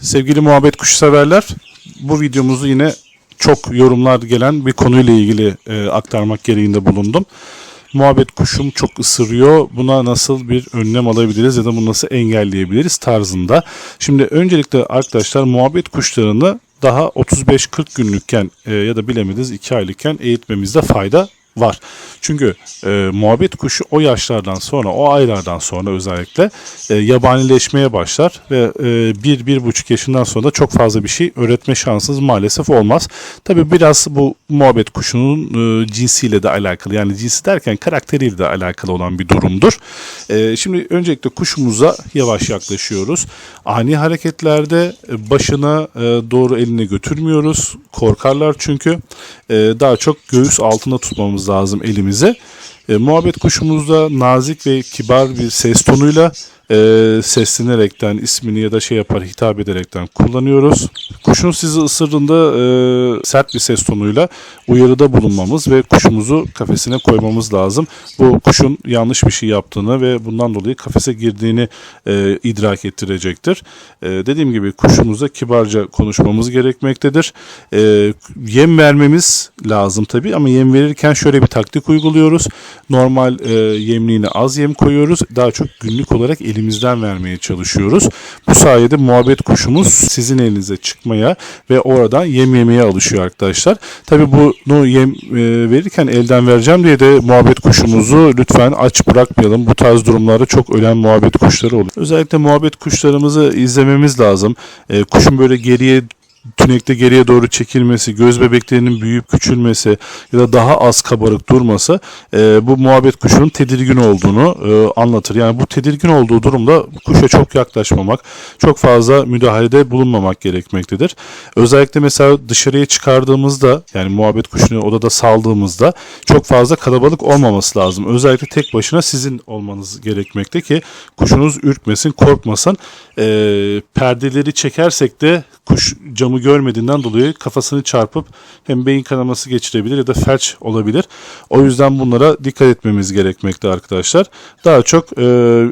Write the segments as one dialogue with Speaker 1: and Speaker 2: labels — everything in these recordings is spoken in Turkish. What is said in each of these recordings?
Speaker 1: Sevgili muhabbet kuşu severler, bu videomuzu yine çok yorumlar gelen bir konuyla ilgili e, aktarmak gereğinde bulundum. Muhabbet kuşum çok ısırıyor. Buna nasıl bir önlem alabiliriz ya da bunu nasıl engelleyebiliriz tarzında. Şimdi öncelikle arkadaşlar muhabbet kuşlarını daha 35-40 günlükken e, ya da bilemediniz 2 aylıkken eğitmemizde fayda var. Çünkü e, muhabbet kuşu o yaşlardan sonra, o aylardan sonra özellikle e, yabanileşmeye başlar ve e, bir, bir buçuk yaşından sonra da çok fazla bir şey öğretme şansınız maalesef olmaz. Tabi biraz bu muhabbet kuşunun e, cinsiyle de alakalı. Yani cinsi derken karakteriyle de alakalı olan bir durumdur. E, şimdi öncelikle kuşumuza yavaş yaklaşıyoruz. Ani hareketlerde e, başına e, doğru elini götürmüyoruz. Korkarlar çünkü. E, daha çok göğüs altında tutmamız lazım elimizi. E, muhabbet kuşumuzda nazik ve kibar bir ses tonuyla e, seslenerekten ismini ya da şey yapar hitap ederekten kullanıyoruz. Kuşun sizi ısırdığında e, sert bir ses tonuyla uyarıda bulunmamız ve kuşumuzu kafesine koymamız lazım. Bu kuşun yanlış bir şey yaptığını ve bundan dolayı kafese girdiğini e, idrak ettirecektir. E, dediğim gibi kuşumuza kibarca konuşmamız gerekmektedir. E, yem vermemiz lazım tabii ama yem verirken şöyle bir taktik uyguluyoruz. Normal e, yemliğine az yem koyuyoruz. Daha çok günlük olarak elimizden vermeye çalışıyoruz. Bu sayede muhabbet kuşumuz sizin elinize çıkmaya ve oradan yem yemeye alışıyor arkadaşlar. Tabii bunu yem e, verirken elden vereceğim diye de muhabbet kuşumuzu lütfen aç bırakmayalım. Bu tarz durumlarda çok ölen muhabbet kuşları oluyor. Özellikle muhabbet kuşlarımızı izlememiz lazım. E, kuşun böyle geriye tünekte geriye doğru çekilmesi, göz bebeklerinin büyüyüp küçülmesi ya da daha az kabarık durması e, bu muhabbet kuşunun tedirgin olduğunu e, anlatır. Yani bu tedirgin olduğu durumda kuşa çok yaklaşmamak, çok fazla müdahalede bulunmamak gerekmektedir. Özellikle mesela dışarıya çıkardığımızda yani muhabbet kuşunu odada saldığımızda çok fazla kalabalık olmaması lazım. Özellikle tek başına sizin olmanız gerekmekte ki kuşunuz ürkmesin, korkmasın. E, perdeleri çekersek de kuş camı görmediğinden dolayı kafasını çarpıp hem beyin kanaması geçirebilir ya da felç olabilir. O yüzden bunlara dikkat etmemiz gerekmekte arkadaşlar. Daha çok e,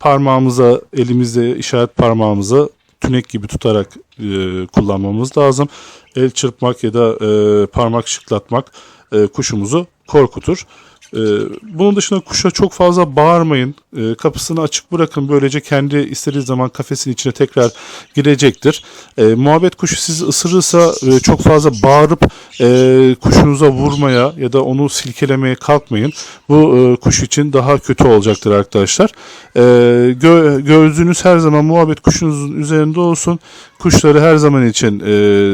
Speaker 1: parmağımıza, elimizde işaret parmağımıza tünek gibi tutarak e, kullanmamız lazım. El çırpmak ya da e, parmak şıklatmak e, kuşumuzu korkutur. Ee, bunun dışında kuşa çok fazla bağırmayın. Ee, kapısını açık bırakın. Böylece kendi istediği zaman kafesin içine tekrar girecektir. Ee, muhabbet kuşu sizi ısırırsa e, çok fazla bağırıp e, kuşunuza vurmaya ya da onu silkelemeye kalkmayın. Bu e, kuş için daha kötü olacaktır arkadaşlar. Ee, gö- gözünüz her zaman muhabbet kuşunuzun üzerinde olsun. Kuşları her zaman için e,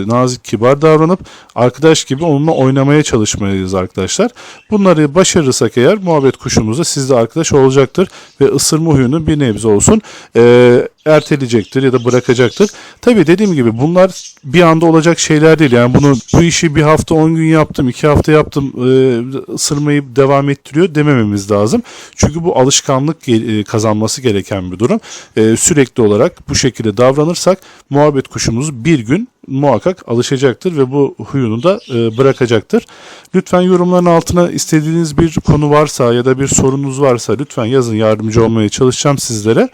Speaker 1: nazik kibar davranıp arkadaş gibi onunla oynamaya çalışmalıyız arkadaşlar. Bunları başarırsak eğer muhabbet kuşumuz da sizle arkadaş olacaktır ve ısırma huyunu bir nebze olsun e, erteleyecektir ya da bırakacaktır. Tabii dediğim gibi bunlar bir anda olacak şeyler değil. Yani bunu bu işi bir hafta 10 gün yaptım, 2 hafta yaptım e, ısırmayı devam ettiriyor demememiz lazım. Çünkü bu alışkanlık e, kazanması gereken bir durum. E, sürekli olarak bu şekilde davranırsak muhabbet kuşumuz bir gün muhakkak alışacaktır ve bu huyunu da e, bırakacaktır. Lütfen yorumların altına istediğiniz bir konu varsa ya da bir sorunuz varsa lütfen yazın yardımcı olmaya çalışacağım sizlere.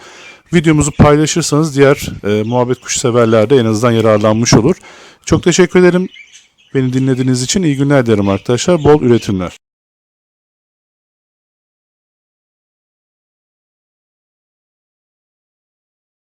Speaker 1: Videomuzu paylaşırsanız diğer e, muhabbet kuş severler de en azından yararlanmış olur. Çok teşekkür ederim. Beni dinlediğiniz için iyi günler dilerim arkadaşlar. Bol üretimler.